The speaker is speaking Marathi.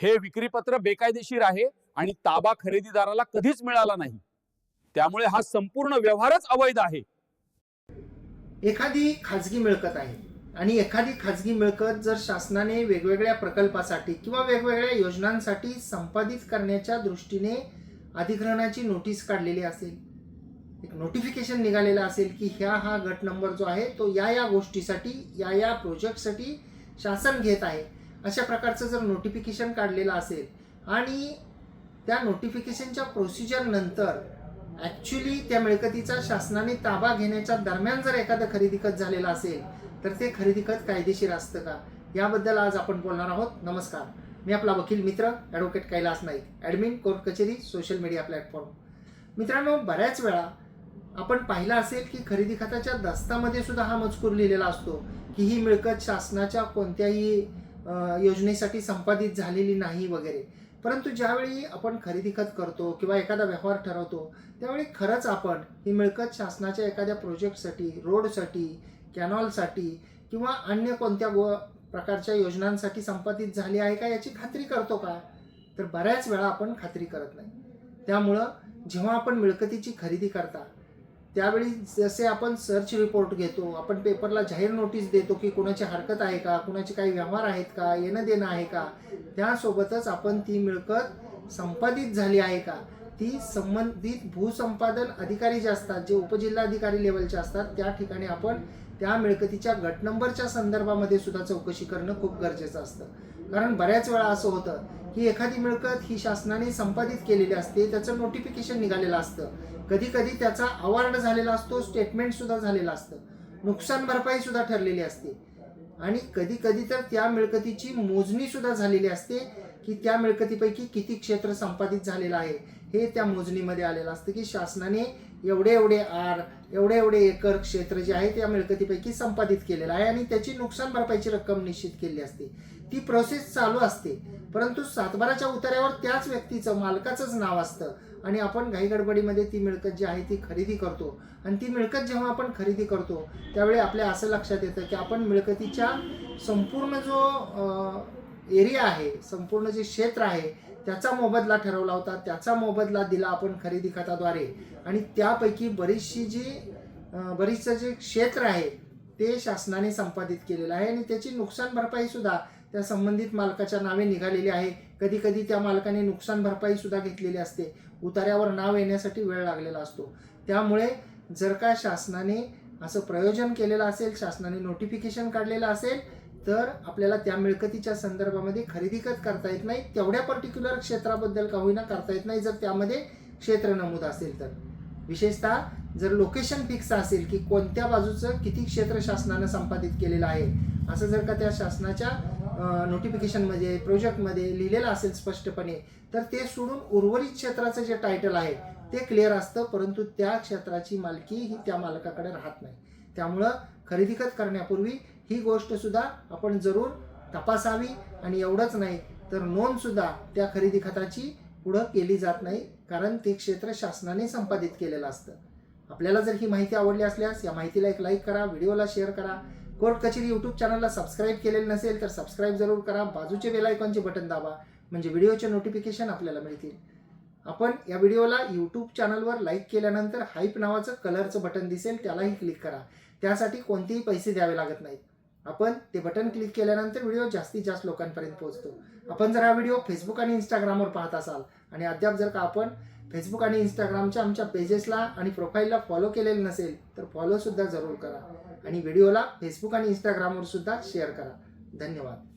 हे विक्रीपत्र बेकायदेशीर आहे आणि ताबा खरेदीदाराला कधीच मिळाला नाही. त्यामुळे हा संपूर्ण व्यवहारच अवैध आहे. एखादी खाजगी मिळकत आहे आणि एखादी खाजगी मिळकत जर शासनाने वेगवेगळ्या प्रकल्पासाठी किंवा वेगवेगळ्या योजनांसाठी संपादित करण्याच्या दृष्टीने अधिग्रहणाची नोटीस काढलेली असेल एक नोटिफिकेशन निघालेला असेल की ह्या हा गट नंबर जो आहे तो या या गोष्टीसाठी या या प्रोजेक्टसाठी शासन घेत आहे अशा प्रकारचं जर नोटिफिकेशन काढलेलं असेल आणि त्या नोटिफिकेशनच्या प्रोसिजर नंतर ॲक्च्युली त्या मिळकतीचा शासनाने ताबा घेण्याच्या दरम्यान जर एखादं खरेदी खत झालेलं असेल तर ते खरेदी खत कायदेशीर असतं का? याबद्दल आज आपण बोलणार आहोत. नमस्कार. मी आपला वकील मित्र advocate Kailas Naik admin court कचेरी सोशल मीडिया प्लॅटफॉर्म मित्रांनो बऱ्याच वेळा आपण पाहिलं असेल की खरेदी खताच्या दस्तामध्ये सुद्धा हा मजकूर लिहिलेला असतो की ही मिळकत शासनाच्या कोणत्याही योजनेसाठी संपादित झालेली नाही वगैरे. परंतु ज्यावेळी आपण खरेदी खत करतो किंवा एखादा व्यवहार ठरवतो त्यावेळी खरंच आपण ही मिळकत शासनाच्या एखाद्या प्रोजेक्टसाठी रोडसाठी कॅनॉलसाठी किंवा अन्य कोणत्या गो प्रकारच्या योजनांसाठी संपादित झाली आहे का याची खात्री करतो का? तर बऱ्याच वेळा आपण खात्री करत नाही. त्यामुळं जेव्हा आपण मिळकतीची खरेदी करता त्यावेळी जसे आपण सर्च रिपोर्ट घेतो आपण पेपरला जाहीर नोटीस देतो की कुणाची हरकत आहे का कुणाचे काही व्यवहार आहेत का येणं देणं आहे का त्यासोबतच आपण ती मिळकत संपादित झाली आहे का? ती संबंधित भूसंपादन अधिकारी जे असतात जे उपजिल्हाधिकारी लेवलचे असतात त्या ठिकाणी आपण त्या मिळकतीच्या गट नंबरच्या संदर्भामध्ये सुद्धा चौकशी करणं खूप गरजेचं असतं. कारण बऱ्याच वेळा असं होतं की एखादी मिळकत ही शासनाने संपादित केलेली असते त्याचं नोटिफिकेशन निघालेलं असतं. कधी कधी त्याचा अवॉर्ड झालेला असतो स्टेटमेंट सुद्धा झालेलं असतं. नुकसान भरपाई सुद्धा ठरलेली असते. आणि कधी कधी तर त्या मिळकतीची मोजणी सुद्धा झालेली असते की त्या मिळकतीपैकी किती क्षेत्र संपादित झालेलं आहे हे त्या मोजणीमध्ये आलेलं असतं की शासनाने एवढे एवढे आर एवढे एवढे एकर क्षेत्र जे आहे त्या मिळकतीपैकी संपादित केलेलं आहे आणि त्याची नुकसान भरपाईची रक्कम निश्चित केली असते. ती प्रोसेस चालू असते परंतु सातबाराच्या उतार्यावर त्याच व्यक्तीचं मालकाचंच नाव असतं आणि आपण घाईगडबडीमध्ये ती मिळकत जी आहे ती खरेदी करतो. आणि ती मिळकत जेव्हा आपण खरेदी करतो त्यावेळी आपल्या असं लक्षात येतं की आपण मिळकतीच्या संपूर्ण जो एरिया आहे संपूर्ण जे क्षेत्र आहे त्याचा मोबदला ठरवला होता. त्याचा मोबदला दिला आपण खरेदी खताद्वारे. आणि त्यापैकी बरीचशी जी बरीचसं जे क्षेत्र आहे ते शासनाने संपादित केलेलं आहे. आणि त्याची नुकसान भरपाई सुद्धा त्या संबंधित मालकाच्या नावे निघालेली आहे. कधी कधी त्या मालकाने नुकसान भरपाई सुद्धा घेतलेली असते. उतार्यावर नाव येण्यासाठी वेळ लागलेला असतो. त्यामुळे जर का शासनाने असं प्रयोजन केलेलं असेल शासनाने नोटिफिकेशन काढलेलं असेल तर आपल्याला त्या मिळकतीच्या संदर्भामध्ये खरेदी करता येत नाही तेवढ्या पर्टिक्युलर क्षेत्राबद्दल का होईना करता येत नाही जर त्यामध्ये क्षेत्र नमूद असेल तर. विशेषतः जर लोकेशन फिक्स असेल की कोणत्या बाजूचं किती क्षेत्र शासनानं संपादित केलेलं आहे असं जर का त्या शासनाच्या नोटिफिकेशनमध्ये प्रोजेक्टमध्ये लिहिलेलं असेल स्पष्टपणे तर ते सोडून उर्वरित क्षेत्राचं जे टायटल आहे ते क्लिअर असतं परंतु त्या क्षेत्राची मालकी ही त्या मालकाकडे राहत नाही. त्यामुळं खरेदीखत करण्यापूर्वी ही गोष्ट सुद्धा आपण जरूर तपासावी आणि एवढंच नाही तर नोंद सुद्धा त्या खरेदी खताची पुढं केली जात नाही कारण ते क्षेत्र शासनाने संपादित केलेलं असतं. आपल्याला जर ही माहिती आवडली असल्यास या माहितीला एक लाईक करा व्हिडिओला शेअर करा. कोर्ट कचेरी यूट्यूब चॅनलला सबस्क्राईब केलेलं नसेल तर सबस्क्राईब जरूर करा. बाजूचे बेलायकॉनचे बटन दाबा म्हणजे व्हिडिओचे नोटिफिकेशन आपल्याला मिळतील. आपण या व्हिडिओला यूट्यूब चॅनलवर लाईक केल्यानंतर हाईप नावाचं कलरचं बटन दिसेल त्यालाही क्लिक करा. त्यासाठी कोणतेही पैसे द्यावे लागत नाहीत. आपण ते बटन क्लिक केल्यानंतर व्हिडिओ जास्तीत जास्त लोकांपर्यंत पोहोचतो. आपण जर हा व्हिडिओ फेसबुक आणि इंस्टाग्रामवर पाहत असाल आणि अद्याप जर का आपण फेसबुक आणि इंस्टाग्रामच्या आमच्या पेजेसला आणि प्रोफाईलला फॉलो केलेलं नसेल तर फॉलोसुद्धा जरूर करा. आणि व्हिडिओला फेसबुक आणि इंस्टाग्रामवर सुद्धा शेअर करा. धन्यवाद.